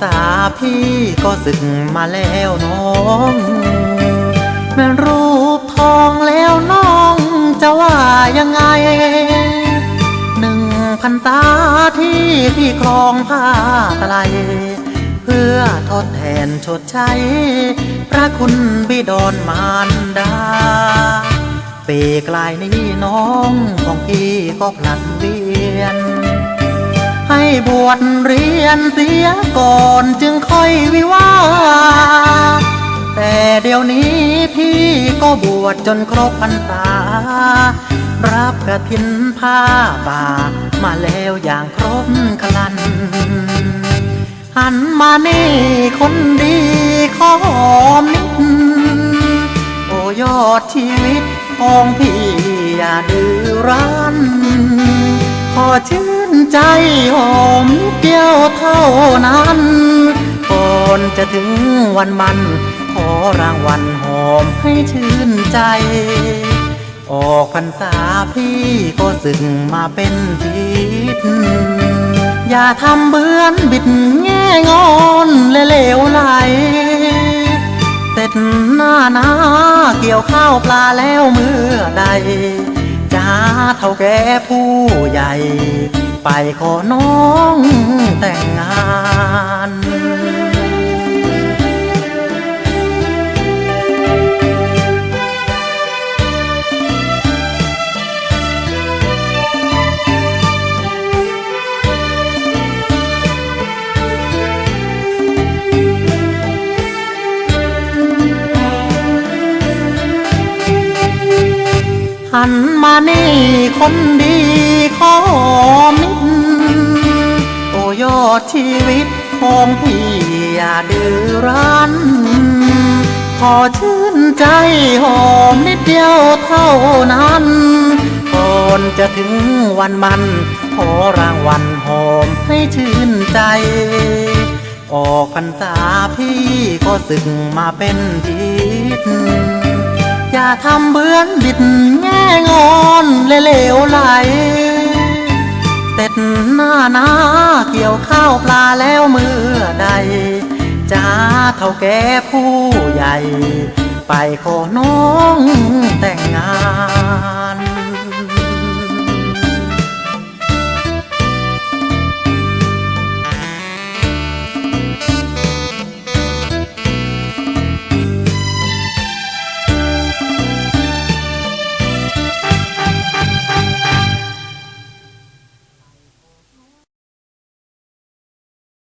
ษาพี่ก็สึกมาแล้วน้องแม่รูปทองแล้วน้องจะว่ายังไง หนึ่งพันตาที่พี่ครองผ้าตะไลเพื่อทดแทนชดใช้ พระคุณบิดรมารดาปีกลายนี้น้องของพี่ก็ผลัดเวียน ให้บวชเรียนเสียก่อนจึงค่อยวิวาแต่เดี๋ยวนี้พี่ก็บวชจนครบพรรษา รับกระถินผ้าป่า มาแล้วอย่างครบครัน หันมานี่คนดีขอหอมนิดโอยอดชีวิตของพี่อย่าดื้อรั้น ขอชื่นใจหอมเดียวเท่านั้นก่อนจะถึงวันมัน ขอรางวัลหอมให้ชื่นใจ ออกพรรษาพี่ก็สึกมาเป็นทิศอย่าทำเบือนบิดแง่งอนและเลวไหลเสร็จหน้านาเกี่ยวข้าวปลาแล้วเมื่อใด เท่าแก่ผู้ใหญ่ ไปขอน้อง หันมานี่คนดีขอหอมนิดโอยอดชีวิตของพี่อย่าดื้อรั้น ขอชื่นใจหอมนิดเดียวเท่านั้นก่อนจะถึงวันมัน ขอรางวัลหอมให้ชื่นใจ ออกพรรษาพี่ก็สึกมาเป็นทิศอย่าทำเบือนบิดแง งอนและเลวไหลเต็ดหน้านาเกี่ยวข้าวปลาแล้วเมื่อใดจ้าเท่าแก่ผู้ใหญ่ ไปขอน้องแต่งงาน